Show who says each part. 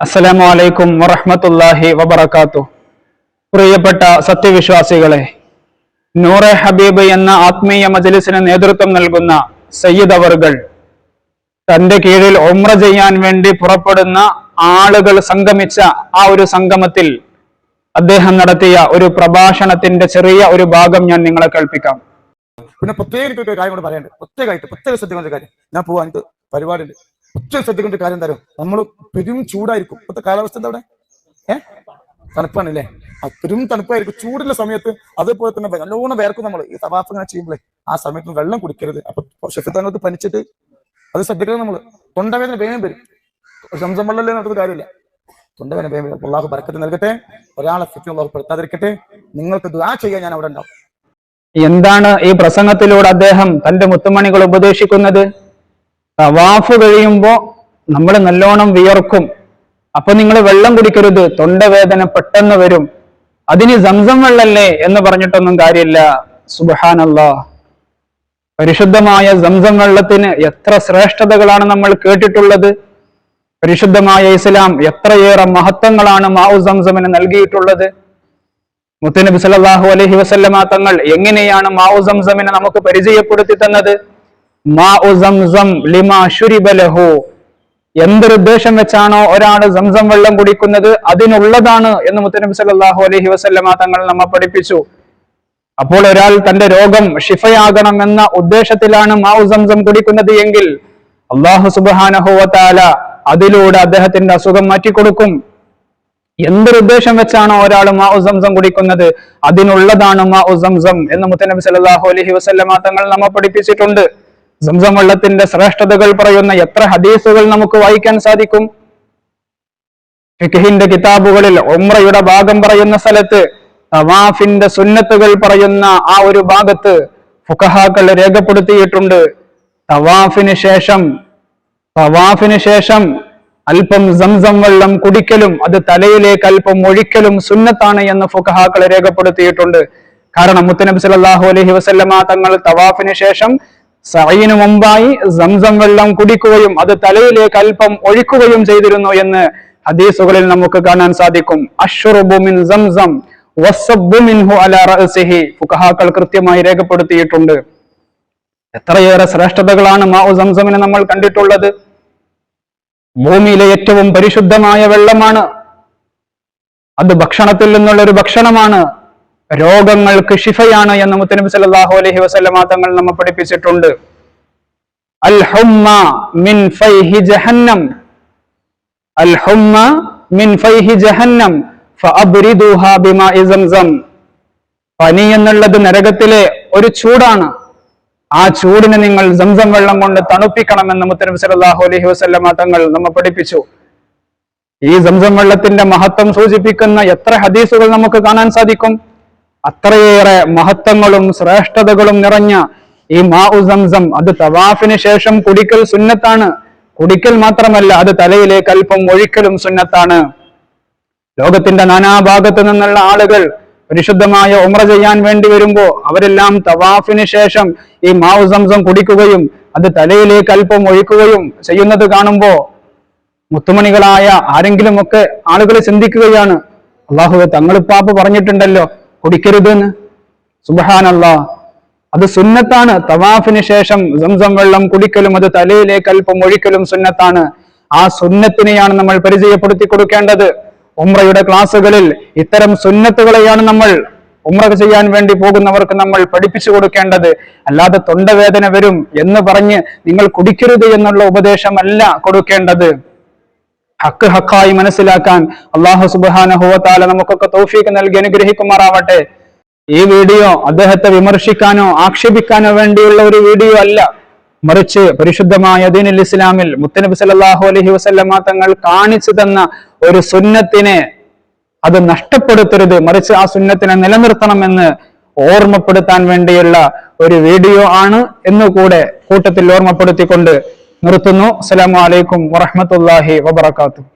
Speaker 1: അസ്സലാമു അലൈക്കും വറഹമത്തല്ലാഹി വബറകാത്തു പ്രിയപ്പെട്ട സത്യവിശ്വാസികളെ നൂറെ ഹബീബ് എന്ന ആത്മീയ മജലിസിന് നേതൃത്വം നൽകുന്ന സയ്യിദ് അവർകൾ തന്റെ കീഴിൽ ഒമ്ര ചെയ്യാൻ വേണ്ടി പുറപ്പെടുന്ന ആളുകൾ സംഗമിച്ച ആ ഒരു സംഗമത്തിൽ അദ്ദേഹം നടത്തിയ ഒരു പ്രഭാഷണത്തിന്റെ ചെറിയ ഒരു ഭാഗം ഞാൻ നിങ്ങളെ കേൾപ്പിക്കാം.
Speaker 2: പിന്നെ പ്രത്യേകിച്ച് ഒരു കാര്യം കൂടെ പറയാനുണ്ട്. പ്രത്യേകമായിട്ട് പ്രത്യേക ശ്രദ്ധിക്കുന്ന കാര്യം. ഞാൻ പോവാൻ പരിപാടിയുണ്ട്. പ്രത്യേകം ശ്രദ്ധിക്കേണ്ട കാര്യം എന്താ പറയുക നമ്മൾ പെരും ചൂടായിരിക്കും. ഇപ്പോഴത്തെ കാലാവസ്ഥ എന്താ അവിടെ? ഏഹ് തണുപ്പാണല്ലേ? അല്ലേ അത്രയും തണുപ്പായിരിക്കും. ചൂടുള്ള സമയത്ത് അതേപോലെ തന്നെ നല്ലോണം വേർക്കും നമ്മൾ ഈ തവാഫ് ഇങ്ങനെ ചെയ്യുമ്പോഴേ ആ സമയത്ത് വെള്ളം കുടിക്കരുത്. അപ്പൊ ഷെഫിത്താങ്ങൾക്ക് പനിച്ചിട്ട് അത് ശ്രദ്ധിക്കണം നമ്മൾ തൊണ്ടവേദന വേഗം വരും. സംസം വെള്ളമല്ലേ നടത്തുന്ന കാര്യമില്ല. തൊണ്ടവേദന വേഗം വരും. അള്ളാഹു ബർക്കത്ത് നൽകട്ടെ. ഒരാളെ ഫിറ്റ് അള്ളാഹു പെടുത്താതിരിക്കട്ടെ നിങ്ങൾക്ക് ദുആ ചെയ്യാൻ ഞാൻ അവിടെ ഉണ്ടാവും.
Speaker 1: എന്താണ് ഈ പ്രസംഗത്തിലൂടെ അദ്ദേഹം തന്റെ മുത്തുമണികൾ ഉപദേശിക്കുന്നത്? തവാഫ് കഴിയുമ്പോ നമ്മൾ നല്ലോണം വിയർക്കും. അപ്പൊ നിങ്ങൾ വെള്ളം കുടിക്കരുത്. തൊണ്ടവേദന പെട്ടെന്ന് വരും. അതിന് സംസം വെള്ളല്ലേ എന്ന് പറഞ്ഞിട്ടൊന്നും കാര്യമില്ല. സുബഹാനല്ലാ. പരിശുദ്ധമായ സംസം വെള്ളത്തിന് എത്ര ശ്രേഷ്ഠതകളാണ് നമ്മൾ കേട്ടിട്ടുള്ളത്. പരിശുദ്ധമായ ഇസ്ലാം എത്രയേറെ മഹത്വങ്ങളാണ് മാഉ സംസമിന് നൽകിയിട്ടുള്ളത്. മുത്തനബി സല്ലല്ലാഹു അലഹി വസല്ലമ തങ്ങൾ എങ്ങനെയാണ് മാഉ സംസമിനെ നമുക്ക് പരിചയപ്പെടുത്തി തന്നത്? എന്തൊരുദ്ദേശം വെച്ചാണോ ഒരാൾ സംസം വെള്ളം കുടിക്കുന്നത്? അതിനുള്ളതാണ് എന്ന് മുത്തനബി സല്ലാഹു അലഹി വസല്ലമ തങ്ങൾ നമ്മെ പഠിപ്പിച്ചു. അപ്പോൾ ഒരാൾ തന്റെ രോഗം ഷിഫയാകണം എന്ന ഉദ്ദേശത്തിലാണ് മാവു സംസം കുടിക്കുന്നത് എങ്കിൽ അള്ളാഹു സുബ്ഹാനഹു അതിലൂടെ അദ്ദേഹത്തിന്റെ അസുഖം മാറ്റിക്കൊടുക്കും. എന്തൊരു ഉദ്ദേശം വെച്ചാണോ ഒരാൾ മാ സംസം കുടിക്കുന്നത്? അതിനുള്ളതാണ് മാ സംസം എന്ന് മുത്തനബി സല്ലാഹു അലഹി വസല്ലമ തങ്ങൾ നമ്മെ പഠിപ്പിച്ചിട്ടുണ്ട്. സംസം വെള്ളത്തിന്റെ ശ്രേഷ്ഠതകൾ പറയുന്ന എത്ര ഹദീസുകൾ നമുക്ക് വായിക്കാൻ സാധിക്കും? ഫിഖഹിന്റെ കിതാബുകളിൽ ഉംറയുടെ ഭാഗം പറയുന്ന സ്ഥലത്ത് തവാഫിന്റെ സുന്നത്തുകൾ പറയുന്ന ആ ഒരു ഭാഗത്ത് ഫുഖഹാക്കൾ രേഖപ്പെടുത്തിയിട്ടുണ്ട്. തവാഫിന് ശേഷം തവാഫിന് ശേഷം അല്പം സംസം വെള്ളം കുടിക്കലും അത് തലയിലേക്ക് അല്പം ഒഴിക്കലും സുന്നത്താണ് എന്ന് ഫുഖഹാക്കൾ രേഖപ്പെടുത്തിയിട്ടുണ്ട്. കാരണം മുത്തനബി സല്ലല്ലാഹു അലൈഹി വസല്ലമ തങ്ങൾ തവാഫിന് ശേഷം സഈന് മുമ്പായി സംസം വെള്ളം കുടിക്കുകയും അത് തലയിലേക്ക് അല്പം ഒഴിക്കുകയും ചെയ്തിരുന്നു എന്ന് ഹദീസുകളിൽ നമുക്ക് കാണാൻ സാധിക്കും. അഷ്റുബു മിൻ സംസം ഫുഖഹാക്കൾ കൃത്യമായി രേഖപ്പെടുത്തിയിട്ടുണ്ട്. എത്രയേറെ ശ്രേഷ്ഠതകളാണ് മാവു സംസമിനെ നമ്മൾ കണ്ടിട്ടുള്ളത്. ഭൂമിയിലെ ഏറ്റവും പരിശുദ്ധമായ വെള്ളമാണ്. അത് ഭക്ഷണത്തിൽ നിന്നുള്ള ഒരു ഭക്ഷണമാണ്. രോഗങ്ങൾക്ക് ഷിഫയാണ് എന്ന് മുത്തനബി സല്ലാഹു അലഹി വസല്ലമ തങ്ങൾ നമ്മെ പഠിപ്പിച്ചിട്ടുണ്ട്. അൽ ഹുമ്മ മിൻ ഫൈഹി ജഹന്നം. അൽ ഹുമ്മ മിൻ ഫൈഹി ജഹന്നം. പനി എന്നുള്ളത് നരകത്തിലെ ഒരു ചൂടാണ്. ആ ചൂടിനെ നിങ്ങൾ സംസം വെള്ളം കൊണ്ട് തണുപ്പിക്കണമെന്ന് മുത്തനബി സല്ലല്ലാഹു അലഹി വസല്ലമ തങ്ങൾ നമ്മെ പഠിപ്പിച്ചു. ഈ സംസം വെള്ളത്തിന്റെ മഹത്വം സൂചിപ്പിക്കുന്ന എത്ര ഹദീസുകൾ നമുക്ക് കാണാൻ സാധിക്കും? അത്രയേറെ മഹത്വങ്ങളും ശ്രേഷ്ഠതകളും നിറഞ്ഞ ഈ മാഉ സംസം അത് തവാഫിന് ശേഷം കുടിക്കൽ സുന്നത്താണ്. കുടിക്കൽ മാത്രമല്ല അത് തലയിലേക്ക് അല്പം ഒഴിക്കലും സുന്നത്താണ്. ലോകത്തിന്റെ നാനാഭാഗത്തു നിന്നുള്ള ആളുകൾ പരിശുദ്ധമായ ഉമ്ര ചെയ്യാൻ വേണ്ടി വരുമ്പോ അവരെല്ലാം തവാഫിന് ശേഷം ഈ മാവ് കുടിക്കുകയും അത് തലയിലേക്ക് അല്പം ഒഴിക്കുകയും ചെയ്യുന്നത് കാണുമ്പോ മുത്തുമണികളായ ആരെങ്കിലുമൊക്കെ ആളുകൾ ചിന്തിക്കുകയാണ് അള്ളാഹു തങ്ങളിപ്പാപ്പ് പറഞ്ഞിട്ടുണ്ടല്ലോ കുടിക്കരുതെന്ന് സുബഹാനല്ല. അത് സുന്നത്താണ്. തവാഫിന് ശേഷം സംസം വെള്ളം കുടിക്കലും അത് തലയിലേക്ക് അല്പം ഒഴിക്കലും സുന്നത്താണ്. ആ സുന്നത്തിനെയാണ് നമ്മൾ പരിചയപ്പെടുത്തി കൊടുക്കേണ്ടത്. ഉമ്രയുടെ ക്ലാസ്സുകളിൽ ഇത്തരം സുന്നത്തുകളെയാണ് നമ്മൾ ഉമ്ര ചെയ്യാൻ വേണ്ടി പോകുന്നവർക്ക് നമ്മൾ പഠിപ്പിച്ചു കൊടുക്കേണ്ടത്. അല്ലാതെ തൊണ്ടവേദന വരും എന്ന് പറഞ്ഞ് നിങ്ങൾ കുടിക്കരുത് എന്നുള്ള ഉപദേശമല്ല കൊടുക്കേണ്ടത്. ഹക്ക് ഹക്കായി മനസ്സിലാക്കാൻ അള്ളാഹു സുബാനഹുവത്താല നമുക്കൊക്കെ തൗഫീക്ക് നൽകി അനുഗ്രഹിക്കുമാറാവട്ടെ. ഈ വീഡിയോ അദ്ദേഹത്തെ വിമർശിക്കാനോ ആക്ഷേപിക്കാനോ വേണ്ടിയുള്ള ഒരു വീഡിയോ അല്ല. മറിച്ച് പരിശുദ്ധമായ ദീനുൽ ഇസ്ലാമിൽ മുത്തനബി സല്ലല്ലാഹു അലഹി വസല്ലമ തങ്ങൾ കാണിച്ചു തന്ന ഒരു സുന്നത്തിനെ അത് നഷ്ടപ്പെടുത്തരുത്. മറിച്ച് ആ സുന്നത്തിനെ നിലനിർത്തണമെന്ന് ഓർമ്മപ്പെടുത്താൻ വേണ്ടിയുള്ള ഒരു വീഡിയോ ആണ് എന്നുകൂടെ കൂട്ടത്തിൽ ഓർമ്മപ്പെടുത്തിക്കൊണ്ട് നിർത്തുന്നു. അസ്സലാമു അലൈക്കും വറഹ്മത്തുള്ളാഹി വബറകാതുഹു.